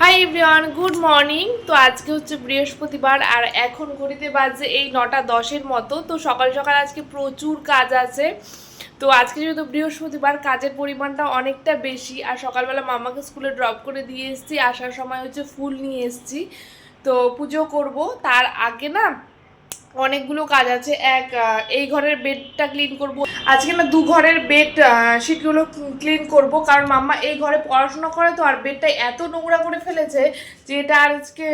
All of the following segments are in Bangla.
হাই এভরিওয়ান গুড মর্নিং তো আজকে হচ্ছে বৃহস্পতিবার আর এখন ঘড়িতে বাজে এই নটা দশের মতো। তো সকাল সকাল আজকে প্রচুর কাজ আছে। তো আজকে যেহেতু বৃহস্পতিবার, কাজের পরিমাণটা অনেকটা বেশি। আর সকালবেলা মামাকে স্কুলে ড্রপ করে দিয়ে এসেছি। আসার সময় হচ্ছে ফুল নিয়ে এসেছি। তো পুজো করব। তার আগে না অনেকগুলো কাজ আছে। এক এই ঘরের বেডটা ক্লিন করব। আজকে না দু ঘরের বেড শিটগুলো ক্লিন করব। কারণ মাম্মা এই ঘরে পড়াশোনা করে তো, আর বেডটা এত নোংরা করে ফেলেছে যে এটা আজকে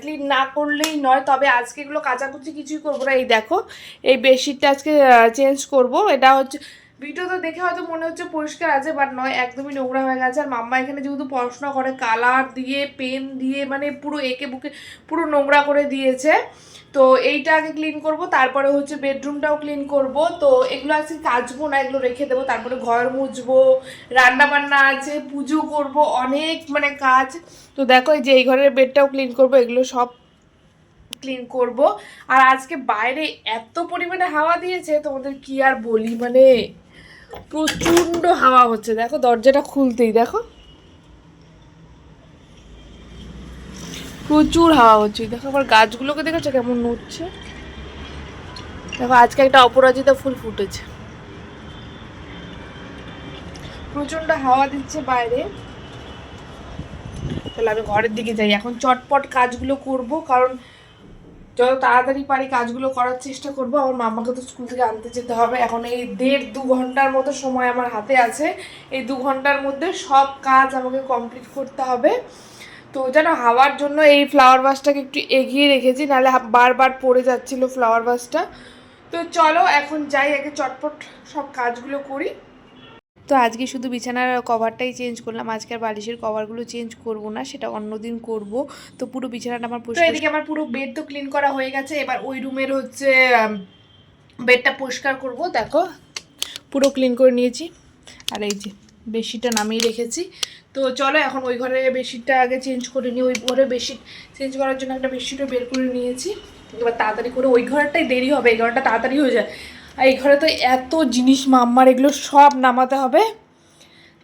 ক্লিন না করলেই নয়। তবে আজকে এগুলো কাচাকুচি কিছুই করব না। এই দেখো, এই বেডশিটটা আজকে চেঞ্জ করব। এটা হচ্ছে ভিডিও তো দেখে হয়তো মনে হচ্ছে পরিষ্কার আছে বাট নয়, একদমই নোংরা হয়ে গেছে। আর মাম্মা এখানে যেহেতু পড়াশোনা করে কালার দিয়ে পেন দিয়ে মানে পুরো একে বুকে, পুরো নোংরা করে দিয়েছে। তো এইটা আগে ক্লিন করব, তারপরে হচ্ছে বেডরুমটাও ক্লিন করব। তো এগুলো আজকে কাচবো না, এগুলো রেখে দেবো। তারপরে ঘর মুছবো রান্না বান্না আছে, পুজো করব, অনেক মানে কাজ। তো দেখো এই যে এই ঘরের বেডটাও ক্লিন করব, এগুলো সব ক্লিন করব। আর আজকে বাইরে এত পরিমাণে হাওয়া দিয়েছে, তোমাদের কি আর বলি মানে? প্রচণ্ড হাওয়া হচ্ছে, দেখো দরজাটা খুলতেই, দেখো। প্রচুর হাওয়া হচ্ছে, দেখো আবার গাছগুলোকে দেখেছ কেমন নড়ছে? দেখো, আজকে একটা অপরাজিতা ফুল ফুটেছে। প্রচণ্ড হাওয়া দিচ্ছে বাইরে। তাহলে আমি ঘরের দিকে যাই, এখন চটপট কাজগুলো করব, কারণ যত তাড়াতাড়ি পারি কাজগুলো করার চেষ্টা করব। আমার মামাকে তো স্কুল থেকে আনতে যেতে হবে। এখন এই দেড় দু ঘণ্টার মতো সময় আমার হাতে আছে। এই দু ঘণ্টার মধ্যে সব কাজ আমাকে কমপ্লিট করতে হবে। তো যেন হাওয়ার জন্য এই ফ্লাওয়ার ভাসটাকে একটু এগিয়ে রেখেছি, নাহলে বারবার পড়ে যাচ্ছিল ফ্লাওয়ার ভাসটা তো চলো, এখন যাই আগে চটপট সব কাজগুলো করি। তো আজকে শুধু বিছানার কভারটাই চেঞ্জ করলাম। আজকে আর বালিশের কভারগুলো চেঞ্জ করব না সেটা অন্যদিন করব। তো পুরো বিছানাটা আমার তো এদিকে আমার পুরো বেড তো ক্লিন করা হয়ে গেছে। এবার ওই রুমের হচ্ছে বেডটা পরিষ্কার করব দেখো। পুরো ক্লিন করে নিয়েছি। আর এই যে বেডশিটটা নামিয়ে রেখেছি। তো চলো এখন ওই ঘরে বেডশিটটা আগে চেঞ্জ করে নিই। ওই ঘরে বেডশিট চেঞ্জ করার জন্য একটা বেডশিটও বের করে নিয়েছি। এবার তাড়াতাড়ি করে ওই ঘরটাই দেরি হবে এই ঘরটা তাড়াতাড়ি হয়ে যায়। আর এই ঘরে তো এত জিনিস, মাম্মার এগুলো সব নামাতে হবে।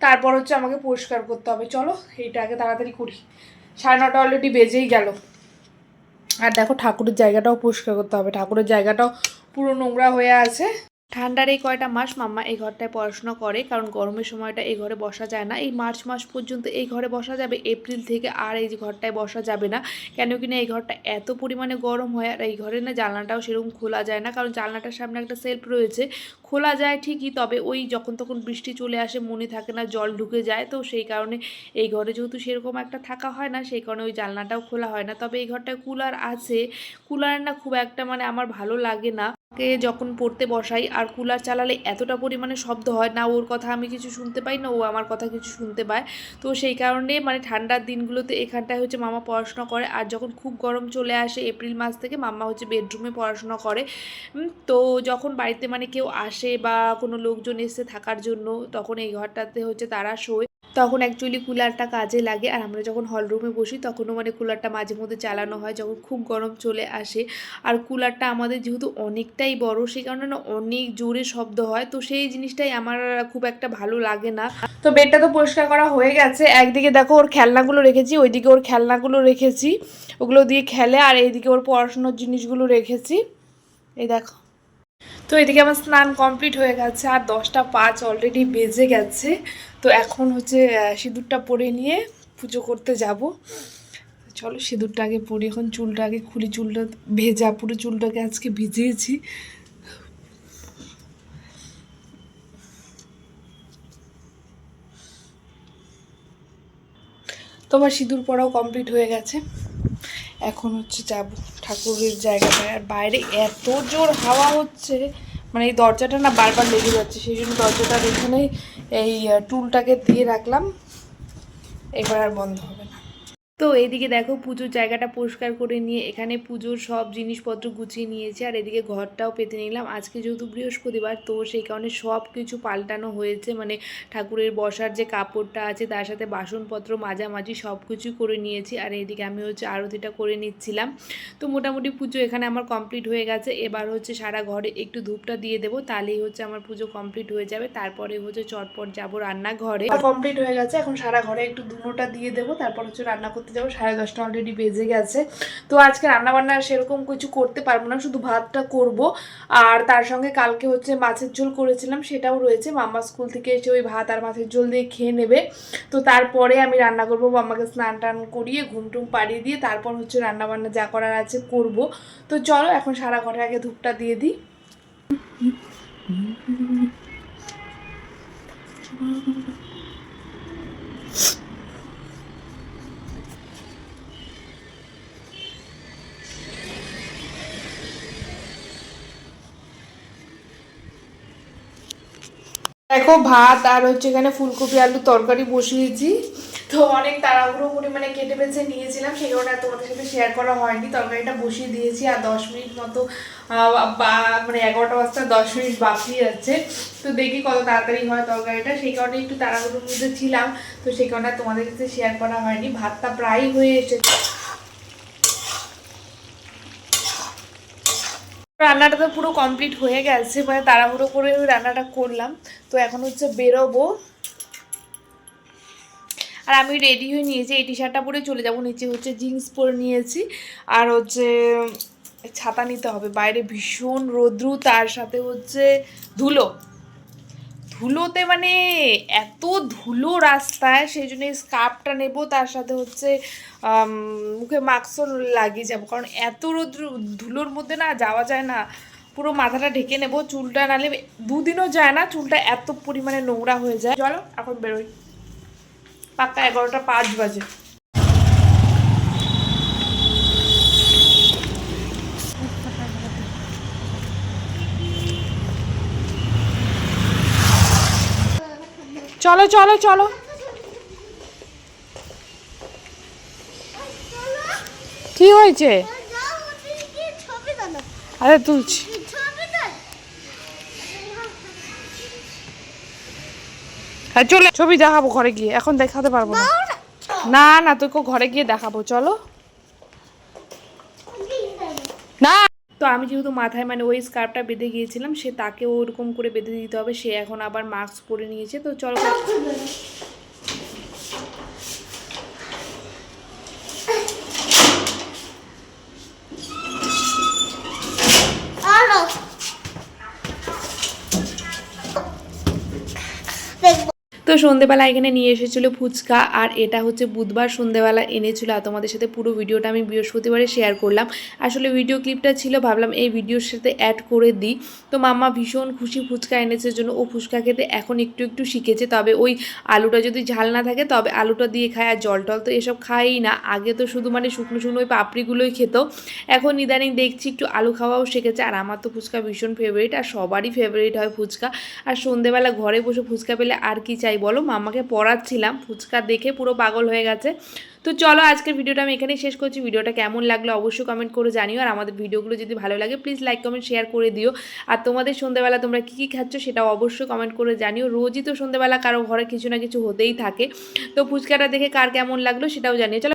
তারপর হচ্ছে আমাকে পরিষ্কার করতে হবে। চলো, এইটা আগে তাড়াতাড়ি করি। সাড়ে নটা অলরেডি বেজেই গেল। আর দেখো ঠাকুরের জায়গাটাও পরিষ্কার করতে হবে। ঠাকুরের জায়গাটাও পুরো নোংরা হয়ে আছে। ঠান্ডার এই কয়টা মাস মাম্মা এই ঘরটায় পড়াশোনা করে, কারণ গরমের সময়টা এই ঘরে বসা যায় না। এই মার্চ মাস পর্যন্ত এই ঘরে বসা যাবে, এপ্রিল থেকে আর এই ঘরটায় বসা যাবে না। কেন কিনা এই ঘরটা এত পরিমাণে গরম হয় আর এই ঘরে না জানলাটাও সেরকম খোলা যায় না, কারণ জানলাটার সামনে একটা সেলফ রয়েছে। খোলা যায় ঠিকই, তবে ওই যখন তখন বৃষ্টি চলে আসে, মনে থাকে না জল ঢুকে যায়, তো সেই কারণে এই ঘরে যেহেতু সেরকম একটা থাকা হয় না, সেই কারণে ওই জানলাটাও খোলা হয় না। তবে এই ঘরটায় কুলার আছে, কুলার না খুব একটা মানে আমার ভালো লাগে না। কে যখন পড়তে বসাই আর কুলার চালালে এতটা পরিমাণে শব্দ হয়, না ওর কথা আমি কিছু শুনতে পাই, না ও আমার কথা কিছু শুনতে পায়। তো সেই কারণে মানে ঠান্ডার দিনগুলোতে এখানটায় হচ্ছে মামা পড়াশোনা করে আর যখন খুব গরম চলে আসে এপ্রিল মাস থেকে মাম্মা হচ্ছে বেডরুমে পড়াশোনা করে। তো যখন বাড়িতে মানে কেউ আসে বা কোনো লোকজন এসে থাকার জন্য তখন এই ঘরটাতে হচ্ছে তারা শোয়। তখন অ্যাকচুয়ালি কুলারটা কাজে লাগে আর আমরা যখন হল রুমে বসি তখনও মানে কুলারটা মাঝে মধ্যে চালানো হয় যখন খুব গরম চলে আসে। আর কুলারটা আমাদের যেহেতু অনেকটাই বড় সেই কারণে না অনেক জোরে শব্দ হয়। তো সেই জিনিসটাই আমার খুব একটা ভালো লাগে না। তো বেডটা তো পরিষ্কার করা হয়ে গেছে। একদিকে দেখো ওর খেলনাগুলো রেখেছি, ওইদিকে ওর খেলনাগুলো রেখেছি। ওগুলো দিয়ে খেলে আর এইদিকে ওর পড়াশোনার জিনিসগুলো রেখেছি। এই দেখো। তো এদিকে আমার স্নান কমপ্লিট হয়ে গেছে। আর দশটা পাঁচ অলরেডি বেজে গেছে। তো এখন হচ্ছে সিঁদুরটা পরে নিয়ে পুজো করতে যাব। চলো সিঁদুরটা আগে পরি, এখন চুলটা আগে খুলি, চুলটা ভেজা, পুরো চুলটাকে আজকে ভিজিয়েছি। তোমার সিঁদুর পরাও কমপ্লিট হয়ে গেছে। এখন হচ্ছে যাব ঠাকুরের জায়গাটায়। আর বাইরে এত জোর হাওয়া হচ্ছে মানে এই দরজাটা না বারবার লেগে যাচ্ছে, সেই জন্য দরজাটার এখানেই এই টুলটাকে দিয়ে রাখলাম। এবার আর বন্ধ হবে তো এদিকে দেখো পুজোর জায়গাটা পরিষ্কার করে নিয়ে এখানে পুজোর সব জিনিসপত্র গুছিয়ে নিয়েছি, আর এদিকে ঘরটাও পেতে নিলাম। আজকে যেহেতু বৃহস্পতিবার, তো সেই কারণে সব কিছু পাল্টানো হয়েছে। মানে ঠাকুরের বসার যে কাপড়টা আছে, তার সাথে বাসনপত্র, মাঝামাঝি সব কিছু করে নিয়েছি, আর এদিকে আমি হচ্ছে আরতিটা করে নিচ্ছিলাম। তো মোটামুটি পুজো এখানে আমার কমপ্লিট হয়ে গেছে। এবার হচ্ছে সারা ঘরে একটু ধূপটা দিয়ে দেবো, তাহলেই হচ্ছে আমার পুজো কমপ্লিট হয়ে যাবে। তারপরে হচ্ছে চটপট যাব রান্নাঘরে। কমপ্লিট হয়ে গেছে, এখন সারা ঘরে একটু ধুনোটা দিয়ে দেবো, তারপর হচ্ছে রান্না করতে যাব, সাড়ে দশটা অলরেডি বেজে গেছে। তো আজকে রান্নাবান্না সেরকম কিছু করতে পারব না, শুধু ভাতটা করব। আর তার সঙ্গে কালকে হচ্ছে মাছের ঝোল করেছিলাম, সেটাও রয়েছে। মাম্মা স্কুল থেকে এসে ওই ভাত আর মাছের ঝোল দিয়ে খেয়ে নেবে। তো তারপরে আমি রান্না করব, মাম্মাকে স্নান টান করিয়ে ঘুম টুম পাড়িয়ে দিয়ে তারপর হচ্ছে রান্নাবান্না যা করার আছে করব। তো চলো, এখন সারা ঘরে আগে ধূপটা দিয়ে দিই। দেখো ভাত আর হচ্ছে এখানে ফুলকপি, আলু তরকারি বসিয়েছি। তো অনেক তাড়াহুড়ো পরিমাণে কেটে বেছে নিয়েছিলাম, সেই কারণে তোমাদের সাথে শেয়ার করা হয়নি। তরকারিটা বসিয়ে দিয়েছি আর দশ মিনিট মতো মানে এগারোটা বাজতে দশ মিনিট বাকি আছে। তো দেখি কত তাড়াতাড়ি হয় তরকারিটা। সেই কারণে একটু তাড়াহুড়োর মধ্যে ছিলাম, তো সেই কারণে তোমাদের সাথে শেয়ার করা হয়নি। ভাতটা প্রায় হয়ে এসেছে। রান্নাটা তো পুরো কমপ্লিট হয়ে গেছে মানে তাড়াহুড়ো করে রান্নাটা করলাম। তো এখন হচ্ছে বেরোবো। আর আমি রেডি হয়ে নিয়েছি, এই টি শার্টটা পরে চলে যাব। নিচে হচ্ছে জিন্স পরে নিয়েছি, আর হচ্ছে ছাতা নিতে হবে। বাইরে ভীষণ রোদ্রু, তার সাথে হচ্ছে ধুলো। ধুলোতে মানে এত ধুলো রাস্তায়, সেই জন্য স্কার্ফটা নেব, তার সাথে হচ্ছে মুখে মাস্কও লাগিয়ে যাব। কারণ এত রোদ্র, ধুলোর মধ্যে না যাওয়া যায় না। পুরো মাথাটা ঢেকে নেব, চুলটা নালে দুদিনও যায় না, চুলটা এত পরিমাণে নোংরা হয়ে যায়। চলো, এখন বেরোই। পাক্কা এগারোটা পাঁচ বাজে। চলো চলো চলো। কি হয়েছে? আরে তুলছি। হ্যাঁ চলে ছবি দেখাবো ঘরে গিয়ে। এখন দেখাতে পারব না। না না তোকে ঘরে গিয়ে দেখাবো। চলো না তো আমি যেহেতু মাথায় মানে ওই স্কার্ফটা বেঁধে গিয়েছিলাম, সে তাকে ওরকম করে বেঁধে দিতে হবে, সে এখন আবার মাস্ক পরে নিয়েছে, তো চলো তো সন্ধেবেলা এখানে নিয়ে এসেছিল ফুচকা, আর এটা হচ্ছে বুধবার সন্ধেবেলা এনেছিল, আর তোমাদের সাথে পুরো ভিডিওটা আমি বৃহস্পতিবারে শেয়ার করলাম। আসলে ভিডিও ক্লিপটা ছিল, ভাবলাম এই ভিডিওর সাথে অ্যাড করে দিই। তো মাম্মা ভীষণ খুশি ফুচকা এনেছে জন্য। ও ফুচকা খেতে এখন একটু একটু শিখেছে, তবে ওই আলুটা যদি ঝাল না থাকে, তবে আলুটা দিয়ে খায় আর জল টল তো এসব খায়ই না। আগে তো শুধু মানে শুকনো শুকনো ওই পাপড়িগুলোই খেত। এখন ইদানিং দেখছি একটু আলু খাওয়াও শিখেছে, আর আমার তো ফুচকা ভীষণ ফেভারিট আর সবারই ফেভারিট হয় ফুচকা। আর সন্ধেবেলা ঘরে বসে ফুচকা পেলে আর কি চাই বলো, মামাকে পড়াচ্ছিলাম, ফুচকা দেখে পুরো পাগল হয়ে গেছে। তো চলো, আজকের ভিডিওটা আমি এখানেই শেষ করছি। ভিডিওটা কেমন লাগল অবশ্যই কমেন্ট করে জানিও। আর আমাদের ভিডিওগুলো যদি ভালো লাগে প্লিজ লাইক কমেন্ট শেয়ার করে দিও। আর তোমাদের সন্ধ্যেবেলা তোমরা কী কী খাচ্ছ সেটা অবশ্যই কমেন্ট করে জানিও। রোজই তো সন্ধ্যেবেলা কারও ঘরে কিছু না কিছু হতেই থাকে। তো ফুচকাটা দেখে কার কেমন লাগল সেটাও জানিও। চলো